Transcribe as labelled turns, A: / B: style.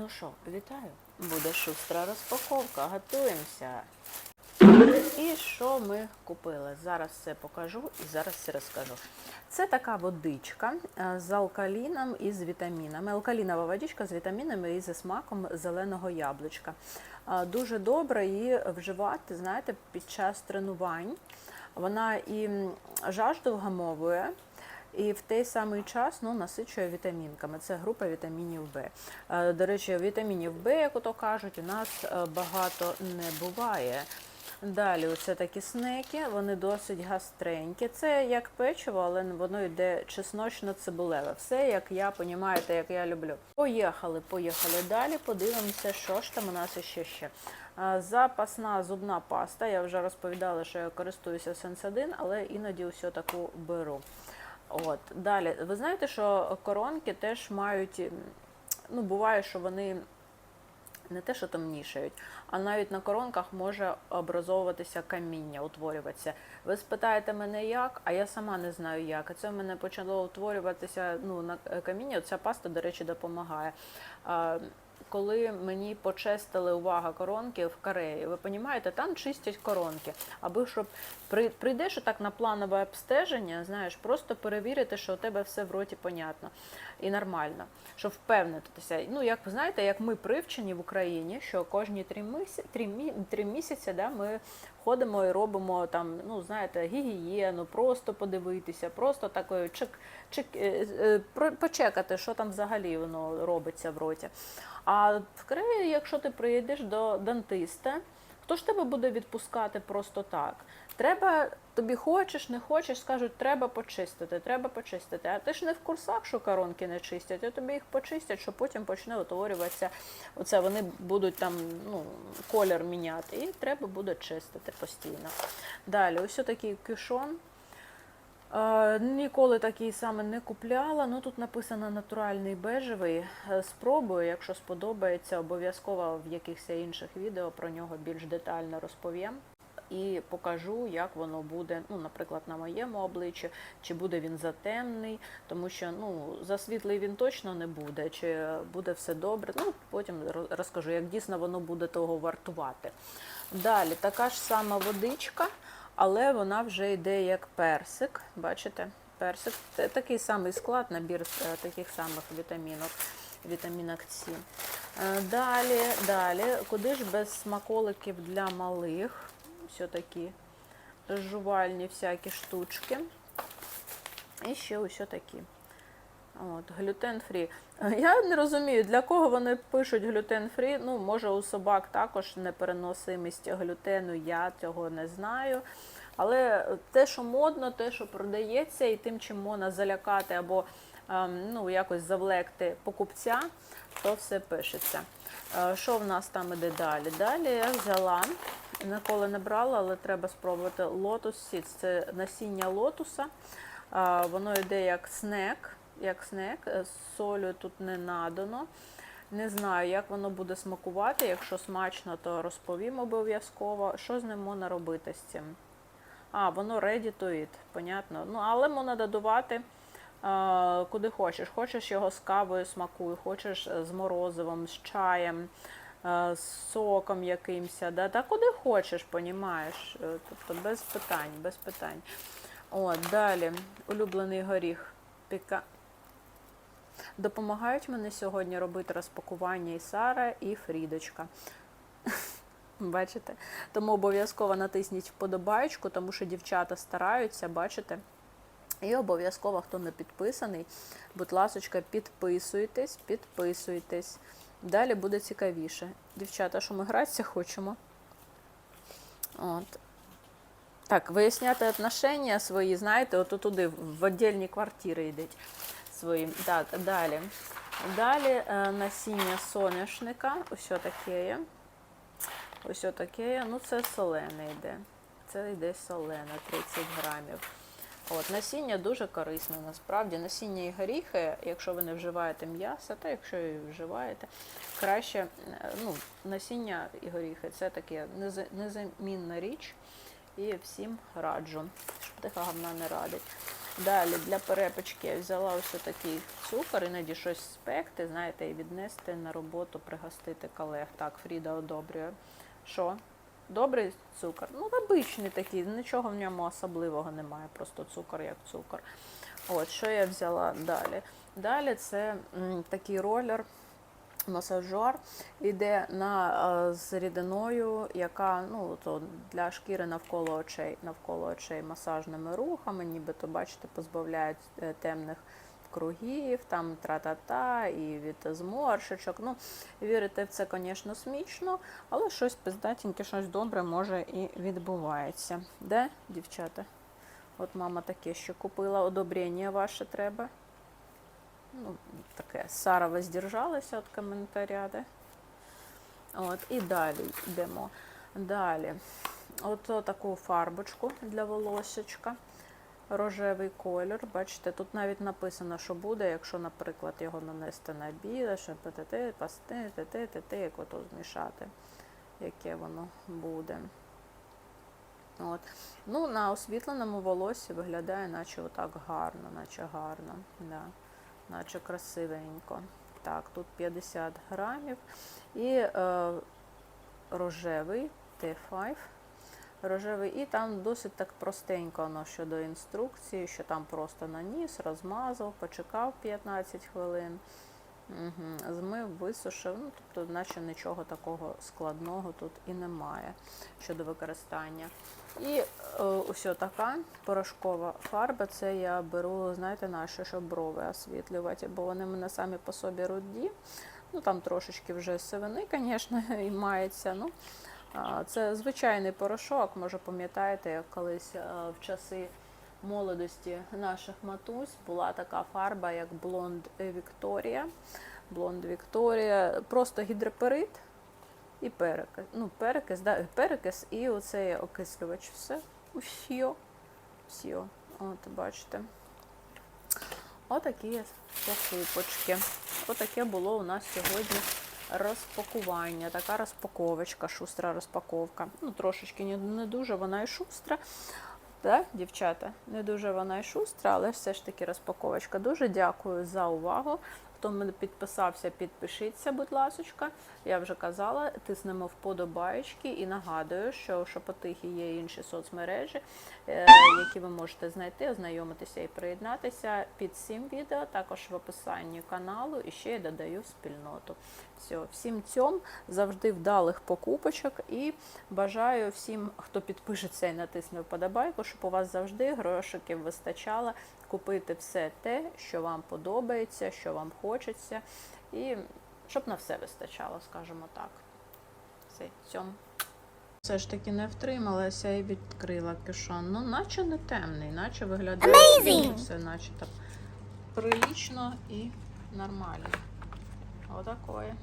A: Ну що, вітаю. Буде шустра розпаковка. Готуємося. І що ми купили? Зараз все покажу і зараз все розкажу. Це така водичка е, з алкаліном і з вітамінами. Алкалінова водичка з вітамінами і зі смаком зеленого яблучка. Е, Дуже добре її вживати, знаєте, під час тренувань. Вона і жажду вгамовує, і в той самий час ну, насичує вітамінками. Це група вітамінів В. Е, До речі, вітамінів В, як ото кажуть, у нас е, багато не буває. Далі, оце такі снеки, вони досить гастренькі. Це як печиво, але воно йде чесночно-цибулеве. Все, як я, понімаєте, як я люблю. Поїхали, поїхали далі. Подивимося, що ж там у нас ще ще. Запасна зубна паста. Я вже розповідала, що я користуюся Сенсадин, але іноді все таку беру. От далі, ви знаєте, що коронки теж мають. Ну, буває, що вони не те, що темнішають, а навіть на коронках може образовуватися каміння, утворюватися. Ви спитаєте мене як, а я сама не знаю як. А це в мене почало утворюватися ну, на е, каміння. Ця паста, до речі, допомагає. Коли мені почистили увага коронки в Кореї, ви розумієте, там чистять коронки. Аби щоб прийдеш так на планове обстеження, знаєш, просто перевірити, що у тебе все в роті понятно і нормально, щоб впевнитися. Ну, як ви знаєте, як ми привчені в Україні, що кожні три місяці, три, три місяці да, ми ходимо і робимо там, ну знаєте, гігієну, просто подивитися, просто такою чек, чек, е, е, про- почекати, що там взагалі воно робиться в роті. А в Кореї, якщо ти приїдеш до дантиста, хто ж тебе буде відпускати просто так? Треба, тобі хочеш, не хочеш, скажуть, треба почистити, треба почистити. А ти ж не в курсах, що коронки не чистять, а тобі їх почистять, що потім почне утворюватися. Оце вони будуть там ну, колір міняти, і треба буде чистити постійно. Далі, ось такий кюшон. Ніколи такий саме не купляла. Ну тут написано натуральний бежевий. Е, Спробую, якщо сподобається, обов'язково в якихось інших відео про нього більш детально розповім. І покажу, як воно буде, ну, наприклад, на моєму обличчі, чи буде він затемний, тому що ну, засвітлий він точно не буде, чи буде все добре. Ну, потім розкажу, як дійсно воно буде того вартувати. Далі така ж сама водичка, але вона вже йде як персик. Бачите? Персик. Це Такий самий склад, набір е, таких самих вітамінок, вітамінок С. Е, Далі, далі, куди ж без смаколиків для малих? Все такі жувальні всякі штучки. І ще ось такі. От, глютен фрі. Я не розумію, для кого вони пишуть глютен фрі. Ну, може, у собак також непереносимість глютену, я цього не знаю. Але те, що модно, те, що продається, і тим, чим можна залякати або ем, ну, якось завлекти покупця, то все пишеться. Е, Що в нас там іде далі? Далі я взяла, ніколи не брала, але треба спробувати Lotus Seeds. Це насіння лотуса. А, Воно йде як снек, як снек, е, з солью тут не надано. Не знаю, як воно буде смакувати. Якщо смачно, то розповім обов'язково. Що з ним можна робити з цим? А, воно ready to eat, понятно. Ну, але можна додавати е, куди хочеш. Хочеш його з кавою смакуй, хочеш е, з морозивом, з чаєм, е, з соком якимось. Да? Та куди хочеш, понімаєш. Е, Тобто без питань, без питань. От, далі, улюблений горіх. Піка. Допомагають мені сьогодні робити розпакування і Сара, і Фрідочка. Бачите? Тому обов'язково натисніть вподобайку, тому що дівчата стараються, бачите? І обов'язково, хто не підписаний, будь ласочка, підписуйтесь, підписуйтесь. Далі буде цікавіше. Дівчата, що ми гратися хочемо? От. Так, виясняти отношення свої, знаєте, от туди, в віддільні квартири йдуть свої. Так, далі. Далі е, насіння соняшника. Ось таке. Ось таке. Ну, це солене йде. Це йде солене, 30 грамів. От, насіння дуже корисне насправді. Насіння і горіхи, якщо ви не вживаєте м'ясо, та якщо і вживаєте, краще е, ну, насіння і горіхи це таке незамінна річ. І всім раджу, тиха говна не радить. Далі для перепечки я взяла ось такий цукор, іноді щось спекти, знаєте, і віднести на роботу, пригостити колег. Так, Фріда одобрює. Що? Добрий цукор? Ну, обичний такий, нічого в ньому особливого немає, просто цукор як цукор. От, що я взяла далі? Далі це м, такий ролер, масажер, іде на, е, з рідиною, яка ну, то для шкіри навколо очей, навколо очей масажними рухами, нібито, бачите, позбавляють е, темних кругів, там тра-та-та, і від зморшечок. Ну, вірити в це, звісно, смішно, але щось пиздатеньке, щось добре може і відбувається. Де, дівчата? От мама таке ще купила, одобрення ваше треба. Ну, таке, Сара воздержалася від коментаря, де? От, і далі йдемо. Далі. От таку фарбочку для волосечка. Рожевий колір. Бачите, тут навіть написано, що буде, якщо, наприклад, його нанести на біле, що ПТТ, пасти, ТТ, ТТ, як ото змішати, яке воно буде. От. Ну, на освітленому волосі виглядає, наче отак гарно, наче гарно. Да. Наче красивенько. Так, тут 50 грамів. І е, рожевий T5. Рожевий, і там досить так простенько воно щодо інструкції, що там просто наніс, розмазав, почекав 15 хвилин, угу. змив, висушив. Ну, тобто, наче нічого такого складного тут і немає щодо використання. І е, ось така порошкова фарба. Це я беру, знаєте, наші, щоб брови освітлювати, бо вони в мене самі по собі руді. Ну там трошечки вже сивини, звісно, і мається. Ну, Це звичайний порошок. Може, пам'ятаєте, як колись е, в часи молодості наших матусь була така фарба, як Блонд Вікторія. Блонд Вікторія, просто гідроперит і перекис. Ну, перекис, да, перекис і оцей окислювач. Все. Усьо. Всьо. От, бачите. Отакі покупочки. Отаке було у нас сьогодні розпакування. Така розпаковочка, шустра розпаковка. Ну, трошечки не дуже вона і шустра. Да, дівчата, не дуже вона й шустра, але все ж таки розпаковочка. Дуже дякую за увагу. Хто мене підписався, підпишіться, будь ласочка. Я вже казала, тиснемо вподобаєчки і нагадую, що у Шепотихі є інші соцмережі, е, які ви можете знайти, ознайомитися і приєднатися під цим відео, також в описанні каналу, і ще я додаю спільноту. Все, всім цьом завжди вдалих покупочок і бажаю всім, хто підпишеться і натисне вподобайку, щоб у вас завжди грошиків вистачало купити все те, що вам подобається, що вам хочеться, і щоб на все вистачало, скажімо так. Все, цьом. Все ж таки не втрималася і відкрила кишон. Ну, наче не темний, наче виглядає
B: Amazing!
A: все, наче так прилічно і нормально. Отакое.